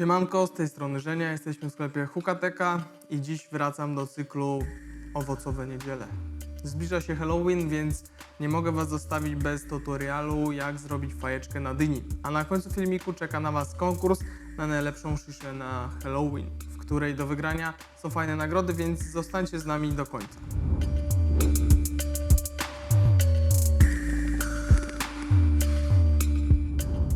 Siemanko, z tej strony Żenia, jesteśmy w sklepie Hukateka i dziś wracam do cyklu Owocowe Niedziele. Zbliża się Halloween, więc nie mogę Was zostawić bez tutorialu jak zrobić fajeczkę na dyni. A na końcu filmiku czeka na Was konkurs na najlepszą szyszę na Halloween, w której do wygrania są fajne nagrody, więc zostańcie z nami do końca.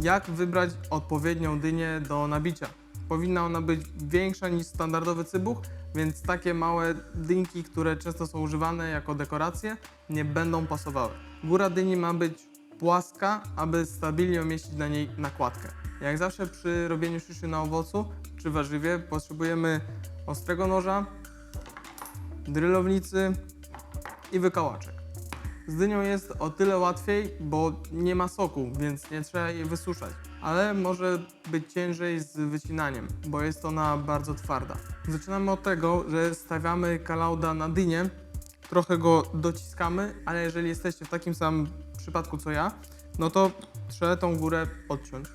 Jak wybrać odpowiednią dynię do nabicia? Powinna ona być większa niż standardowy cybuch, więc takie małe dynki, które często są używane jako dekoracje, nie będą pasowały. Góra dyni ma być płaska, aby stabilnie umieścić na niej nakładkę. Jak zawsze przy robieniu szyszy na owocu czy warzywie potrzebujemy ostrego noża, drylownicy i wykałaczek. Z dynią jest o tyle łatwiej, bo nie ma soku, więc nie trzeba jej wysuszać. Ale może być ciężej z wycinaniem, bo jest ona bardzo twarda. Zaczynamy od tego, że stawiamy kalauda na dynię, trochę go dociskamy, ale jeżeli jesteście w takim samym przypadku co ja, no to trzeba tą górę odciąć.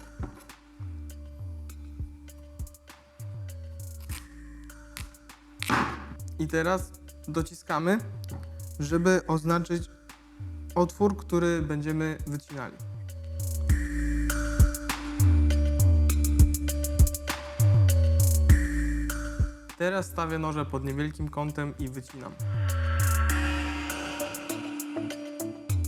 I teraz dociskamy, żeby oznaczyć otwór, który będziemy wycinali. Teraz stawię noże pod niewielkim kątem i wycinam.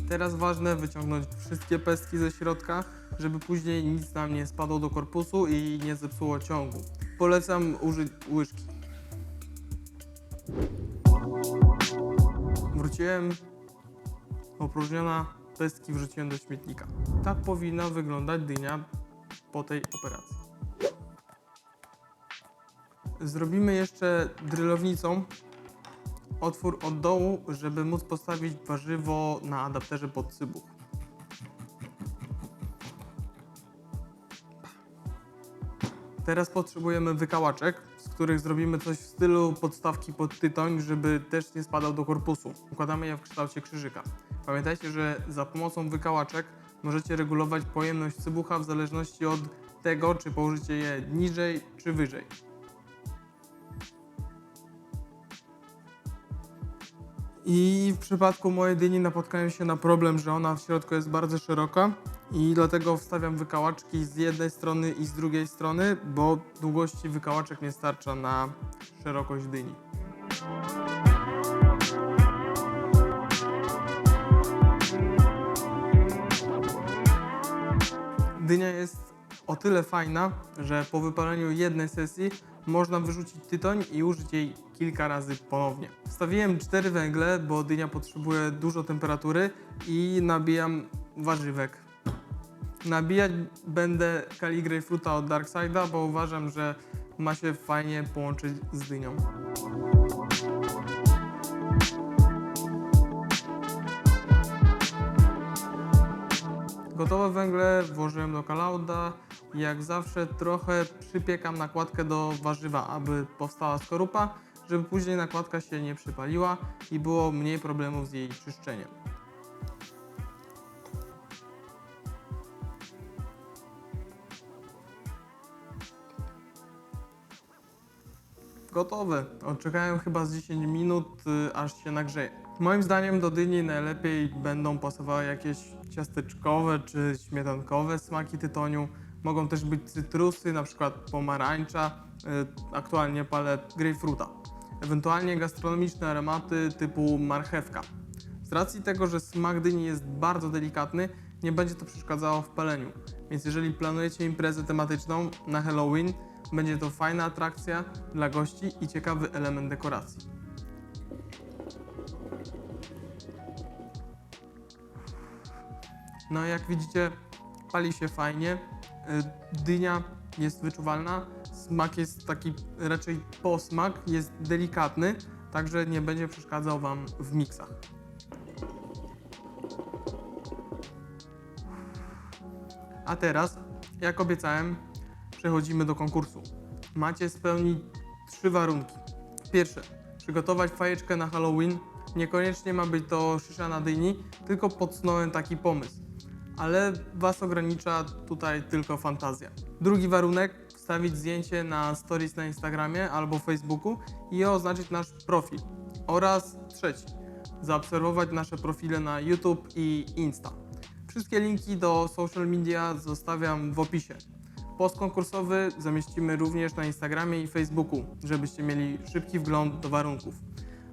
Teraz ważne wyciągnąć wszystkie pestki ze środka, żeby później nic nam nie spadło do korpusu i nie zepsuło ciągu. Polecam użyć łyżki. Wróciłem opróżniona, pestki wrzuciłem do śmietnika. Tak powinna wyglądać dynia po tej operacji. Zrobimy jeszcze drylownicą otwór od dołu, żeby móc postawić warzywo na adapterze pod cybuch. Teraz potrzebujemy wykałaczek, z których zrobimy coś w stylu podstawki pod tytoń, żeby też nie spadał do korpusu. Układamy je w kształcie krzyżyka. Pamiętajcie, że za pomocą wykałaczek możecie regulować pojemność cybucha w zależności od tego, czy położycie je niżej czy wyżej. I w przypadku mojej dyni napotkałem się na problem, że ona w środku jest bardzo szeroka i dlatego wstawiam wykałaczki z jednej strony i z drugiej strony, bo długości wykałaczek nie starcza na szerokość dyni. Dynia jest o tyle fajna, że po wypaleniu jednej sesji można wyrzucić tytoń i użyć jej kilka razy ponownie. Wstawiłem cztery węgle, bo dynia potrzebuje dużo temperatury i nabijam warzywek. Nabijać będę kali grejpfruta od Darkside'a, bo uważam, że ma się fajnie połączyć z dynią. Gotowe węgle włożyłem do kalauda i jak zawsze trochę przypiekam nakładkę do warzywa, aby powstała skorupa, żeby później nakładka się nie przypaliła i było mniej problemów z jej czyszczeniem. Gotowe. Odczekałem chyba z 10 minut, y, aż się nagrzeje. Moim zdaniem do dyni najlepiej będą pasowały jakieś ciasteczkowe czy śmietankowe smaki tytoniu. Mogą też być cytrusy, na przykład pomarańcza. y, Aktualnie palę grejpfruta. Ewentualnie gastronomiczne aromaty typu marchewka. Z racji tego, że smak dyni jest bardzo delikatny, nie będzie to przeszkadzało w paleniu. Więc jeżeli planujecie imprezę tematyczną na Halloween, będzie to fajna atrakcja dla gości i ciekawy element dekoracji. No jak widzicie, pali się fajnie. Y, Dynia jest wyczuwalna. Smak jest taki raczej posmak, jest delikatny, także nie będzie przeszkadzał Wam w miksach. A teraz, jak obiecałem, przechodzimy do konkursu. Macie spełnić trzy warunki. Pierwsze, przygotować fajeczkę na Halloween. Niekoniecznie ma być to szysza na dyni, tylko podsnąłem taki pomysł. Ale Was ogranicza tutaj tylko fantazja. Drugi warunek, wstawić zdjęcie na stories na Instagramie albo Facebooku i oznaczyć nasz profil. Oraz trzeci, zaobserwować nasze profile na YouTube i Insta. Wszystkie linki do social media zostawiam w opisie. Post konkursowy zamieścimy również na Instagramie i Facebooku, żebyście mieli szybki wgląd do warunków.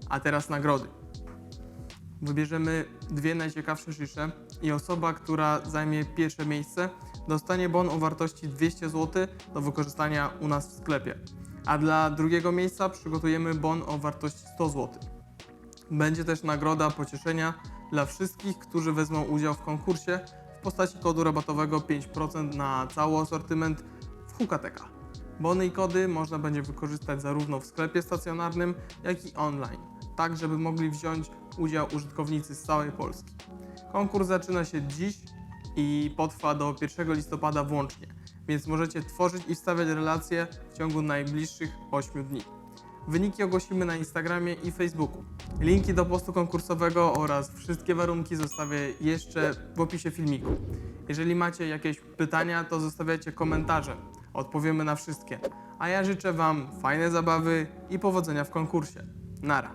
A teraz nagrody. Wybierzemy dwie najciekawsze szysze i osoba, która zajmie pierwsze miejsce, dostanie bon o wartości 200 zł do wykorzystania u nas w sklepie. A dla drugiego miejsca przygotujemy bon o wartości 100 zł. Będzie też nagroda pocieszenia dla wszystkich, którzy wezmą udział w konkursie w postaci kodu rabatowego 5% na cały asortyment w Hukateka. Bony i kody można będzie wykorzystać zarówno w sklepie stacjonarnym, jak i online, tak żeby mogli wziąć udział użytkownicy z całej Polski. Konkurs zaczyna się dziś i potrwa do 1 listopada włącznie, więc możecie tworzyć i wstawiać relacje w ciągu najbliższych 8 dni. Wyniki ogłosimy na Instagramie i Facebooku. Linki do postu konkursowego oraz wszystkie warunki zostawię jeszcze w opisie filmiku. Jeżeli macie jakieś pytania, to zostawiajcie komentarze. Odpowiemy na wszystkie. A ja życzę Wam fajnej zabawy i powodzenia w konkursie. Nara!